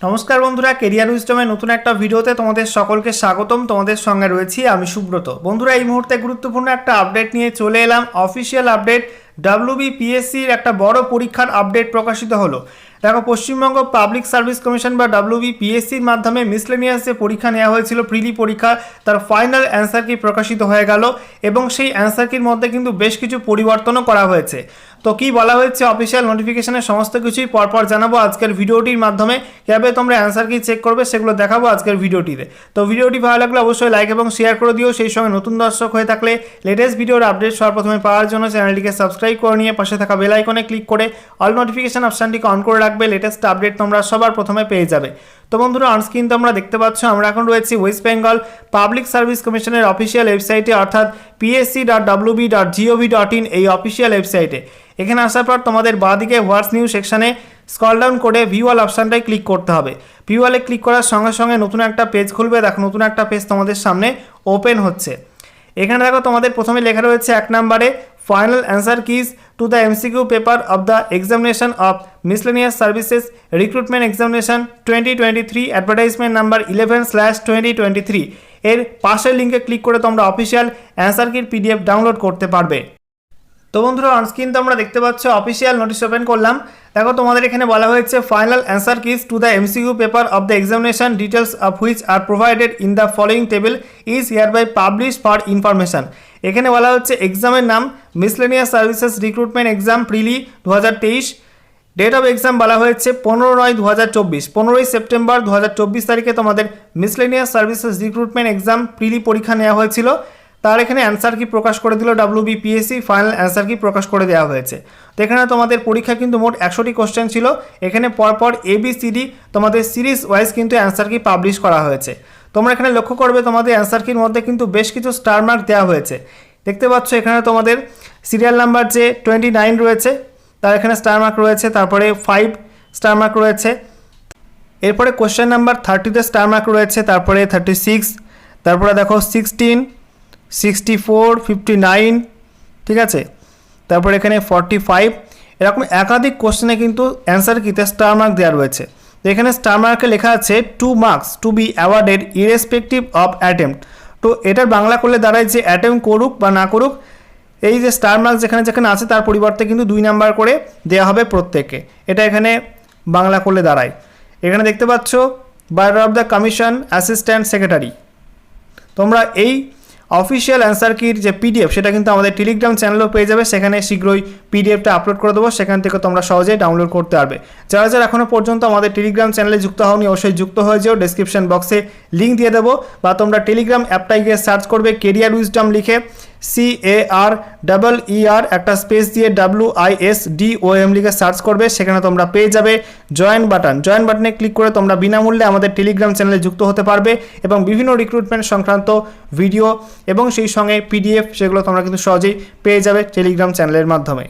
নমস্কার বন্ধুরা কেরিয়ার উইস্টমের নতুন একটা ভিডিওতে তোমাদের সকলকে স্বাগতম। তোমাদের সঙ্গে রয়েছি আমি সুব্রত। বন্ধুরা, এই মুহূর্তে গুরুত্বপূর্ণ একটা আপডেট নিয়ে চলে এলাম। অফিসিয়াল আপডেট ডাব্লিউবিপিএসসির একটা বড় পরীক্ষার আপডেট প্রকাশিত হলো। দেখো, পশ্চিমবঙ্গ পাবলিক সার্ভিস কমিশন বা ডাব্লিউবিপিএসসির মাধ্যমে মিসলেনিয়াস যে পরীক্ষা নেওয়া হয়েছিল প্রিলি পরীক্ষা, তার ফাইনাল অ্যান্সার কি প্রকাশিত হয়ে গেল এবং সেই অ্যান্সার কির মধ্যে কিন্তু বেশ কিছু পরিবর্তনও করা হয়েছে। তো কি বলা হয়েছে অফিসিয়াল নোটিফিকেশনের সমস্ত কিছুই পরপর জানাব আজকের ভিডিওটির মাধ্যমে। কীভাবে তোমরা অ্যান্সার কি চেক করবে সেগুলো দেখাবো আজকের ভিডিওটিতে। তো ভিডিওটি ভালো লাগলে অবশ্যই লাইক এবং শেয়ার করে দিও। সেই সঙ্গে নতুন দর্শক হয়ে থাকলে লেটেস্ট ভিডিওর আপডেট সবার প্রথমে পাওয়ার জন্য চ্যানেলটিকে সাবস্ক্রাইব করে নিয়ে পাশে থাকা বেল আইকনে ক্লিক করে অল নোটিফিকেশন অপশানটিকে অন করে রাখবে লেটেস্ট আপডেট তোমরা সবার প্রথমে পেয়ে যাবে। তো বন্ধুরা অনস্ক্রিন তোমরা দেখতে পাচ্ছ, আমরা এখন রয়েছি ওয়েস্ট বেঙ্গল পাবলিক সার্ভিস কমিশনের অফিসিয়াল ওয়েবসাইটে অর্থাৎ PSC dot WB dot GOV dot in এই অফিসিয়াল ওয়েবসাইটে এখানে আসার পর তোমাদের বাঁদিকে হোয়াটস নিউজ সেকশানে স্কল ডাউন করে ভিউয়াল অপশানটায় ক্লিক করতে হবে। ভিউয়ালে ক্লিক করার সঙ্গে সঙ্গে নতুন একটা পেজ খুলবে। দেখো, নতুন একটা পেজ তোমাদের সামনে ওপেন হচ্ছে। এখানে দেখো, তোমাদের প্রথমে লেখা রয়েছে এক নম্বরে the MCQ paper of the examination of miscellaneous services recruitment examination twenty twenty three advertisement number eleven slash twenty twenty three এর পাশের লিঙ্কে ক্লিক করে তোমরা অফিসিয়াল অ্যান্সার কির পিডিএফ ডাউনলোড করতে পারবে। তো বন্ধুরা অনস্ক্রিন তো আমরা দেখতে পাচ্ছ অফিসিয়াল নোটিশ ওপেন করলাম। দেখো, তোমাদের এখানে বলা হয়েছে final answer keys to the MCQ paper of the examination details of which are provided in the following table is hereby publish for information এখানে বলা হচ্ছে এক্সামের নাম miscellaneous services recruitment exam prelim দু হাজার তেইশ ডেট অফ এক্সাম বলা হয়েছে, পনেরো নয় দু হাজার চব্বিশ। পনেরোই সেপ্টেম্বর দু হাজার চব্বিশ তারিখে তোমাদের miscellaneous services recruitment exam prelim পরীক্ষা নেওয়া হয়েছিল। তার এখানে অ্যান্সার কি প্রকাশ করে দিল ডাব্লিউ বিপিএসসি ফাইনাল অ্যান্সার কি প্রকাশ করে দেওয়া হয়েছে? তো এখানে তোমাদের পরীক্ষা কিন্তু মোট একশোটি কোশ্চেন ছিল। এখানে পরপর এবিসিডি তোমাদের সিরিজ ওয়াইজ কিন্তু অ্যান্সার কি পাবলিশ করা হয়েছে। তোমরা এখানে লক্ষ্য করবে তোমাদের অ্যান্সার কির মধ্যে কিন্তু বেশ কিছু স্টার মার্ক দেওয়া হয়েছে। দেখতে পাচ্ছ এখানে তোমাদের সিরিয়াল নাম্বার যে টোয়েন্টি নাইন রয়েছে, তার এখানে স্টার মার্ক রয়েছে, তারপরে ফাইভ স্টার মার্ক রয়েছে। এরপরে কোশ্চেন নাম্বার থার্টিতে স্টার মার্ক রয়েছে, তারপরে থার্টি সিক্স তারপরে দেখো sixteen sixty four fifty nine ঠিক আছে? তারপরে এখানে ফর্টি ফাইভ এরকম একাধিক কোশ্চেনে কিন্তু অ্যান্সার কিতে স্টার মার্ক দেওয়া রয়েছে। তো এখানে স্টার মার্কে লেখা আছে two marks to be awarded irrespective of attempt তো এটার বাংলা করলে দাঁড়ায় যে অ্যাটেম্প করুক বা না করুক, এই যে স্টার মার্ক যেখানে যেখানে আছে তার পরিবর্তে কিন্তু দুই নাম্বার করে দেওয়া হবে প্রত্যেককে। এটা এখানে বাংলা করলে দাঁড়ায়। এখানে দেখতে পাচ্ছ by order of the commission assistant secretary তোমরা এই অফিসিয়াল অ্যান্সার কির যে পিডিএফ সেটা কিন্তু আমাদের টেলিগ্রাম চ্যানেলও পেয়ে যাবে। সেখানে শীঘ্রই পিডিএফটা আপলোড করে দেবো। সেখান থেকে তোমরা সহজেই ডাউনলোড করতে পারবে। যারা যারা এখনও পর্যন্ত আমাদের টেলিগ্রাম চ্যানেলে যুক্ত হওনি, অবশ্যই যুক্ত হয়ে যেও। ডিসক্রিপশন বক্সে লিঙ্ক দিয়ে দেবো। বা তোমরা টেলিগ্রাম অ্যাপটাই গিয়ে সার্চ করবে কেরিয়ার উইজডম লিখে। C A R double E R একটা স্পেস দিয়ে W I S D O M লিখে সার্চ করবে, সেখানে তোমরা পেয়ে যাবে জয়েন বাটন জয়েন বাটনে ক্লিক করে তোমরা বিনামূল্যে আমাদের টেলিগ্রাম চ্যানেলে যুক্ত হতে পারবে এবং বিভিন্ন রিক্রুটমেন্ট সংক্রান্ত ভিডিও এবং সেই সঙ্গে পিডিএফ সেগুলো তোমরা কিন্তু সহজেই পেয়ে যাবে টেলিগ্রাম চ্যানেলের মাধ্যমে।